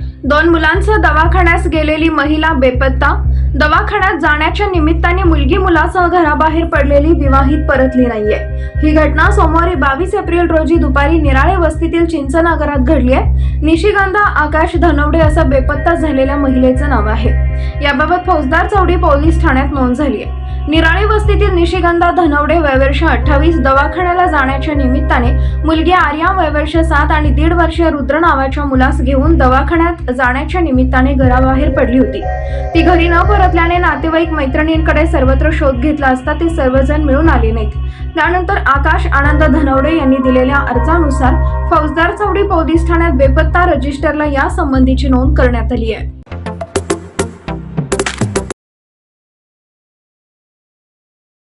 दोन मुलांसह दवाखान्यास गेलेली महिला बेपत्ता. दवाखान्यात जाण्याच्या निमित्ताने मुलगी मुलासह घराबाहेर पडलेली विवाहित परतली नाहीये. ही घटना सोमवारी बावीस एप्रिल रोजी दुपारी निराळे वस्तीतील चिंचनगरात घडली आहे निशिगंधा आकाश धनवडे असं बेपत्ता झालेल्या महिलेचं नाव आहे. याबाबत फौजदार चौडी पोलीस ठाण्यात नोंद झाली आहे. निराळे वस्तीतील निशिगंधा धनवडे वयवर्ष अठ्ठावीस दवाखान्याला जाण्याच्या निमित्ताने मुलगी आर्या वयवर्ष सात आणि दीड वर्षीय रुद्र नावाच्या मुलास घेऊन दवाखान्यात जाण्याच्या निमित्ताने घराबाहेर पडली होती. ती घरी न परतल्याने नातेवाईक मैत्रिणींकडे सर्वत्र शोध घेतला असता ते सर्वजण मिळून आले नाहीत. त्यानंतर आकाश आनंद धनवडे यांनी दिलेल्या अर्जानुसार फौजदार चौडी पोलीस ठाण्यात बेपत्ता रजिस्टरला या संबंधीची नोंद करण्यात आली आहे.